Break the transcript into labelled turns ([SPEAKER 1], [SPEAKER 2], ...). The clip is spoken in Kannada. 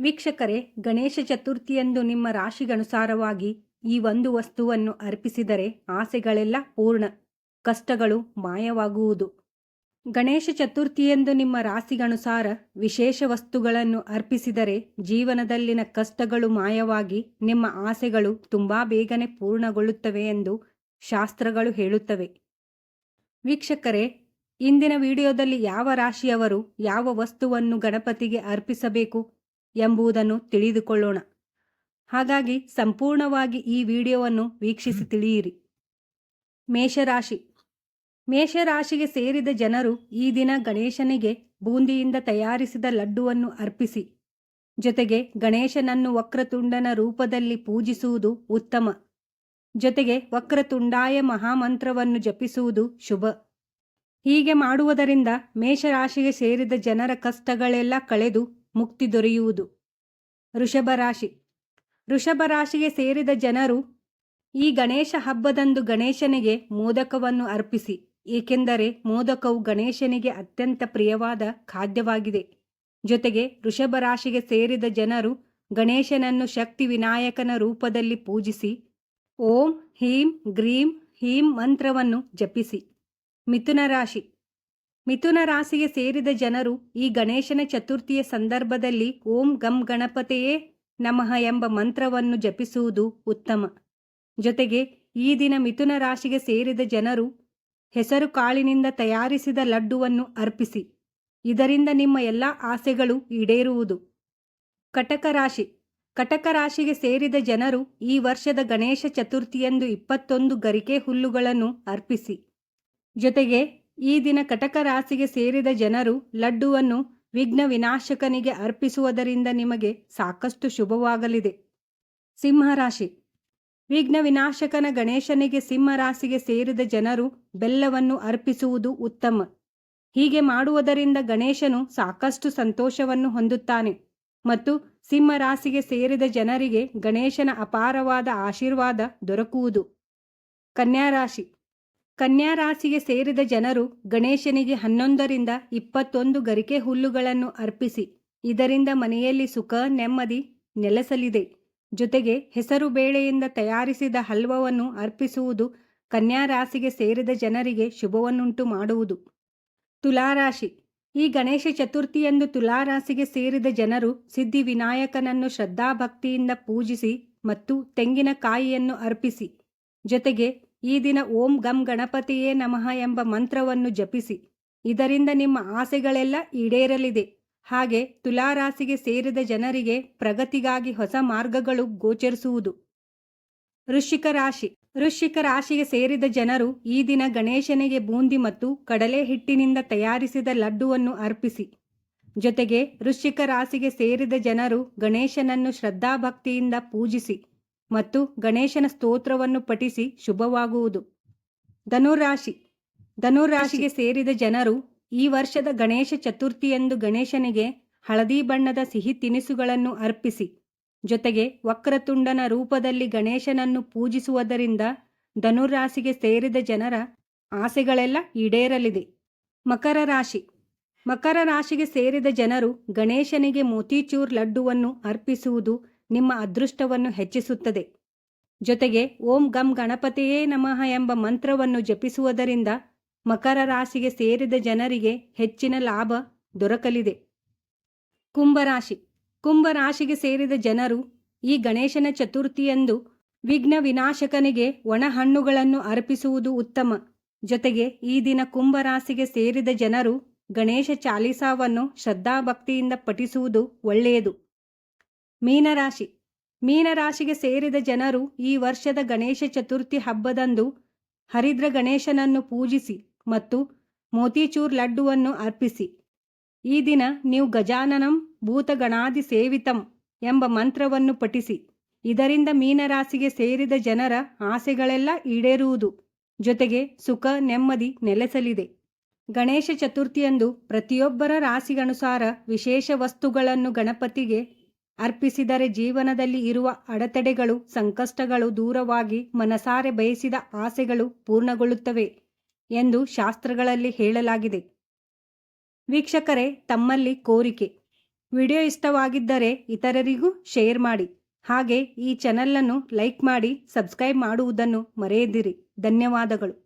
[SPEAKER 1] ವೀಕ್ಷಕರೇ, ಗಣೇಶ ಚತುರ್ಥಿಯಂದು ನಿಮ್ಮ ರಾಶಿಗನುಸಾರವಾಗಿ ಈ ಒಂದು ವಸ್ತುವನ್ನು ಅರ್ಪಿಸಿದರೆ ಆಸೆಗಳೆಲ್ಲ ಪೂರ್ಣ, ಕಷ್ಟಗಳು ಮಾಯವಾಗುವುದು. ಗಣೇಶ ಚತುರ್ಥಿಯಂದು ನಿಮ್ಮ ರಾಶಿಗನುಸಾರ ವಿಶೇಷ ವಸ್ತುಗಳನ್ನು ಅರ್ಪಿಸಿದರೆ ಜೀವನದಲ್ಲಿನ ಕಷ್ಟಗಳು ಮಾಯವಾಗಿ ನಿಮ್ಮ ಆಸೆಗಳು ತುಂಬಾ ಬೇಗನೆ ಪೂರ್ಣಗೊಳ್ಳುತ್ತವೆ ಎಂದು ಶಾಸ್ತ್ರಗಳು ಹೇಳುತ್ತವೆ. ವೀಕ್ಷಕರೇ, ಇಂದಿನ ವಿಡಿಯೋದಲ್ಲಿ ಯಾವ ರಾಶಿಯವರು ಯಾವ ವಸ್ತುವನ್ನು ಗಣಪತಿಗೆ ಅರ್ಪಿಸಬೇಕು? ಎಂಬುದನ್ನು ತಿಳಿದುಕೊಳ್ಳೋಣ. ಹಾಗಾಗಿ ಸಂಪೂರ್ಣವಾಗಿ ಈ ವಿಡಿಯೋವನ್ನು ವೀಕ್ಷಿಸಿ ತಿಳಿಯಿರಿ. ಮೇಷರಾಶಿ. ಮೇಷರಾಶಿಗೆ ಸೇರಿದ ಜನರು ಈ ದಿನ ಗಣೇಶನಿಗೆ ಬೂಂದಿಯಿಂದ ತಯಾರಿಸಿದ ಲಡ್ಡುವನ್ನು ಅರ್ಪಿಸಿ. ಜೊತೆಗೆ ಗಣೇಶನನ್ನು ವಕ್ರತುಂಡನ ರೂಪದಲ್ಲಿ ಪೂಜಿಸುವುದು ಉತ್ತಮ. ಜೊತೆಗೆ ವಕ್ರತುಂಡಾಯ ಮಹಾಮಂತ್ರವನ್ನು ಜಪಿಸುವುದು ಶುಭ. ಹೀಗೆ ಮಾಡುವುದರಿಂದ ಮೇಷರಾಶಿಗೆ ಸೇರಿದ ಜನರ ಕಷ್ಟಗಳೆಲ್ಲ ಕಳೆದು ಮುಕ್ತಿ ದೊರೆಯುವುದು. ಋಷಭರಾಶಿ ರಾಶಿ. ವೃಷಭ ರಾಶಿಗೆ ಸೇರಿದ ಜನರು ಈ ಗಣೇಶ ಹಬ್ಬದಂದು ಗಣೇಶನಿಗೆ ಮೋದಕವನ್ನು ಅರ್ಪಿಸಿ, ಏಕೆಂದರೆ ಮೋದಕವು ಗಣೇಶನಿಗೆ ಅತ್ಯಂತ ಪ್ರಿಯವಾದ ಖಾದ್ಯವಾಗಿದೆ. ಜೊತೆಗೆ ವೃಷಭ ರಾಶಿಗೆ ಸೇರಿದ ಜನರು ಗಣೇಶನನ್ನು ಶಕ್ತಿ ವಿನಾಯಕನ ರೂಪದಲ್ಲಿ ಪೂಜಿಸಿ, ಓಂ ಹೀಂ ಗ್ರೀಂ ಹೀಂ ಮಂತ್ರವನ್ನು ಜಪಿಸಿ. ಮಿಥುನ ರಾಶಿ. ಮಿಥುನ ರಾಶಿಗೆ ಸೇರಿದ ಜನರು ಈ ಗಣೇಶನ ಚತುರ್ಥಿಯ ಸಂದರ್ಭದಲ್ಲಿ ಓಂ ಗಂ ಗಣಪತೆಯೇ ನಮಃ ಎಂಬ ಮಂತ್ರವನ್ನು ಜಪಿಸುವುದು ಉತ್ತಮ. ಜೊತೆಗೆ ಈ ದಿನ ಮಿಥುನ ರಾಶಿಗೆ ಸೇರಿದ ಜನರು ಹೆಸರು ಕಾಳಿನಿಂದ ತಯಾರಿಸಿದ ಲಡ್ಡುವನ್ನು ಅರ್ಪಿಸಿ, ಇದರಿಂದ ನಿಮ್ಮ ಎಲ್ಲ ಆಸೆಗಳು ಈಡೇರುವುದು. ಕಟಕ ರಾಶಿ. ಕಟಕ ರಾಶಿಗೆ ಸೇರಿದ ಜನರು ಈ ವರ್ಷದ ಗಣೇಶ ಚತುರ್ಥಿಯಂದು ಇಪ್ಪತ್ತೊಂದು ಗರಿಕೆ ಹುಲ್ಲುಗಳನ್ನು ಅರ್ಪಿಸಿ, ಜೊತೆಗೆ ಈ ದಿನ ಕಟಕ ರಾಶಿಗೆ ಸೇರಿದ ಜನರು ಲಡ್ಡುವನ್ನು ವಿಘ್ನ ವಿನಾಶಕನಿಗೆ ಅರ್ಪಿಸುವುದರಿಂದ ನಿಮಗೆ ಸಾಕಷ್ಟು ಶುಭವಾಗಲಿದೆ. ಸಿಂಹರಾಶಿ ವಿಘ್ನ ವಿನಾಶಕನ ಗಣೇಶನಿಗೆ ಸಿಂಹರಾಶಿಗೆ ಸೇರಿದ ಜನರು ಬೆಲ್ಲವನ್ನು ಅರ್ಪಿಸುವುದು ಉತ್ತಮ. ಹೀಗೆ ಮಾಡುವುದರಿಂದ ಗಣೇಶನು ಸಾಕಷ್ಟು ಸಂತೋಷವನ್ನು ಹೊಂದುತ್ತಾನೆ ಮತ್ತು ಸಿಂಹರಾಶಿಗೆ ಸೇರಿದ ಜನರಿಗೆ ಗಣೇಶನ ಅಪಾರವಾದ ಆಶೀರ್ವಾದ ದೊರಕುವುದು. ಕನ್ಯಾರಾಶಿ ಕನ್ಯಾ ರಾಶಿಗೆ ಸೇರಿದ ಜನರು ಗಣೇಶನಿಗೆ ಹನ್ನೊಂದರಿಂದ ಇಪ್ಪತ್ತೊಂದು ಗರಿಕೆ ಹುಲ್ಲುಗಳನ್ನು ಅರ್ಪಿಸಿ, ಇದರಿಂದ ಮನೆಯಲ್ಲಿ ಸುಖ, ನೆಮ್ಮದಿ ನೆಲೆಸಲಿದೆ. ಜೊತೆಗೆ ಹೆಸರು ಬೇಳೆಯಿಂದ ತಯಾರಿಸಿದ ಹಲ್ವವನ್ನು ಅರ್ಪಿಸುವುದು ಕನ್ಯಾ ರಾಶಿಗೆ ಸೇರಿದ ಜನರಿಗೆ ಶುಭವನ್ನುಂಟು ಮಾಡುವುದು. ತುಲಾರಾಶಿ. ಈ ಗಣೇಶ ಚತುರ್ಥಿಯಂದು ತುಲಾರಾಶಿಗೆ ಸೇರಿದ ಜನರು ಸಿದ್ಧಿ ವಿನಾಯಕನನ್ನು ಶ್ರದ್ಧಾಭಕ್ತಿಯಿಂದ ಪೂಜಿಸಿ ಮತ್ತು ತೆಂಗಿನಕಾಯಿಯನ್ನು ಅರ್ಪಿಸಿ, ಜೊತೆಗೆ ಈ ದಿನ ಓಂ ಗಂ ಗಣಪತಿಯೇ ನಮಃ ಎಂಬ ಮಂತ್ರವನ್ನು ಜಪಿಸಿ. ಇದರಿಂದ ನಿಮ್ಮ ಆಸೆಗಳೆಲ್ಲ ಈಡೇರಲಿದೆ. ಹಾಗೆ ತುಲಾರಾಶಿಗೆ ಸೇರಿದ ಜನರಿಗೆ ಪ್ರಗತಿಗಾಗಿ ಹೊಸ ಮಾರ್ಗಗಳು ಗೋಚರಿಸುವುದು. ವೃಶ್ಚಿಕ ರಾಶಿ. ವೃಶ್ಚಿಕ ರಾಶಿಗೆ ಸೇರಿದ ಜನರು ಈ ದಿನ ಗಣೇಶನಿಗೆ ಬೂಂದಿ ಮತ್ತು ಕಡಲೆ ಹಿಟ್ಟಿನಿಂದ ತಯಾರಿಸಿದ ಲಡ್ಡುವನ್ನು ಅರ್ಪಿಸಿ. ಜೊತೆಗೆ ವೃಶ್ಚಿಕ ರಾಶಿಗೆ ಸೇರಿದ ಜನರು ಗಣೇಶನನ್ನು ಶ್ರದ್ಧಾಭಕ್ತಿಯಿಂದ ಪೂಜಿಸಿ. ಮತ್ತು ಗಣೇಶನ ಸ್ತೋತ್ರವನ್ನು ಪಠಿಸಿ ಶುಭವಾಗುವುದು. ಧನುರಾಶಿ. ಧನುರಾಶಿಗೆ ಸೇರಿದ ಜನರು ಈ ವರ್ಷದ ಗಣೇಶ ಚತುರ್ಥಿಯಂದು ಗಣೇಶನಿಗೆ ಹಳದಿ ಬಣ್ಣದ ಸಿಹಿ ತಿನಿಸುಗಳನ್ನು ಅರ್ಪಿಸಿ, ಜೊತೆಗೆ ವಕ್ರತುಂಡನ ರೂಪದಲ್ಲಿ ಗಣೇಶನನ್ನು ಪೂಜಿಸುವುದರಿಂದ ಧನುರಾಶಿಗೆ ಸೇರಿದ ಜನರ ಆಸೆಗಳೆಲ್ಲ ಈಡೇರಲಿದೆ. ಮಕರ ರಾಶಿ. ಮಕರ ರಾಶಿಗೆ ಸೇರಿದ ಜನರು ಗಣೇಶನಿಗೆ ಮೋತಿಚೂರ್ ಲಡ್ಡುವನ್ನು ಅರ್ಪಿಸುವುದು ನಿಮ್ಮ ಅದೃಷ್ಟವನ್ನು ಹೆಚ್ಚಿಸುತ್ತದೆ. ಜೊತೆಗೆ, ಓಂ ಗಂ ಗಣಪತಿಯೇ ನಮಃ ಎಂಬ ಮಂತ್ರವನ್ನು ಜಪಿಸುವುದರಿಂದ ಮಕರ ರಾಶಿಗೆ ಸೇರಿದ ಜನರಿಗೆ ಹೆಚ್ಚಿನ ಲಾಭ ದೊರಕಲಿದೆ. ಕುಂಭರಾಶಿ ಕುಂಭರಾಶಿಗೆ ಸೇರಿದ ಜನರು ಈ ಗಣೇಶನ ಚತುರ್ಥಿಯಂದು ವಿಘ್ನ ವಿನಾಶಕನಿಗೆ ಒಣಹಣ್ಣುಗಳನ್ನು ಅರ್ಪಿಸುವುದು ಉತ್ತಮ. ಜೊತೆಗೆ, ಈ ದಿನ ಕುಂಭರಾಶಿಗೆ ಸೇರಿದ ಜನರು ಗಣೇಶ ಚಾಲಿಸಾವನ್ನು ಶ್ರದ್ಧಾಭಕ್ತಿಯಿಂದ ಪಠಿಸುವುದು ಒಳ್ಳೆಯದು. ಮೀನರಾಶಿ. ಮೀನರಾಶಿಗೆ ಸೇರಿದ ಜನರು ಈ ವರ್ಷದ ಗಣೇಶ ಚತುರ್ಥಿ ಹಬ್ಬದಂದು ಹರಿದ್ರ ಗಣೇಶನನ್ನು ಪೂಜಿಸಿ ಮತ್ತು ಮೋತಿಚೂರ್ ಲಡ್ಡುವನ್ನು ಅರ್ಪಿಸಿ. ಈ ದಿನ ನೀವು ಗಜಾನನಂ ಭೂತಗಣಾದಿ ಸೇವಿತಂ ಎಂಬ ಮಂತ್ರವನ್ನು ಪಠಿಸಿ. ಇದರಿಂದ ಮೀನರಾಶಿಗೆ ಸೇರಿದ ಜನರ ಆಸೆಗಳೆಲ್ಲ ಈಡೇರುವುದು ಜೊತೆಗೆ ಸುಖ, ನೆಮ್ಮದಿ ನೆಲೆಸಲಿದೆ. ಗಣೇಶ ಚತುರ್ಥಿಯಂದು ಪ್ರತಿಯೊಬ್ಬರ ರಾಶಿಗನುಸಾರ ವಿಶೇಷ ವಸ್ತುಗಳನ್ನು ಗಣಪತಿಗೆ ಅರ್ಪಿಸಿದರೆ ಜೀವನದಲ್ಲಿ ಇರುವ ಅಡೆತಡೆಗಳು, ಸಂಕಷ್ಟಗಳು ದೂರವಾಗಿ ಮನಸಾರೆ ಬಯಸಿದ ಆಸೆಗಳು ಪೂರ್ಣಗೊಳ್ಳುತ್ತವೆ ಎಂದು ಶಾಸ್ತ್ರಗಳಲ್ಲಿ ಹೇಳಲಾಗಿದೆ. ವೀಕ್ಷಕರೇ, ತಮ್ಮಲ್ಲಿ ಕೋರಿಕೆ. ವಿಡಿಯೋ ಇಷ್ಟವಾಗಿದ್ದರೆ ಇತರರಿಗೂ ಶೇರ್ ಮಾಡಿ. ಹಾಗೆ ಈ ಚಾನಲನ್ನು ಲೈಕ್ ಮಾಡಿ, ಸಬ್ಸ್ಕ್ರೈಬ್ ಮಾಡುವುದನ್ನು ಮರೆಯದಿರಿ. ಧನ್ಯವಾದಗಳು.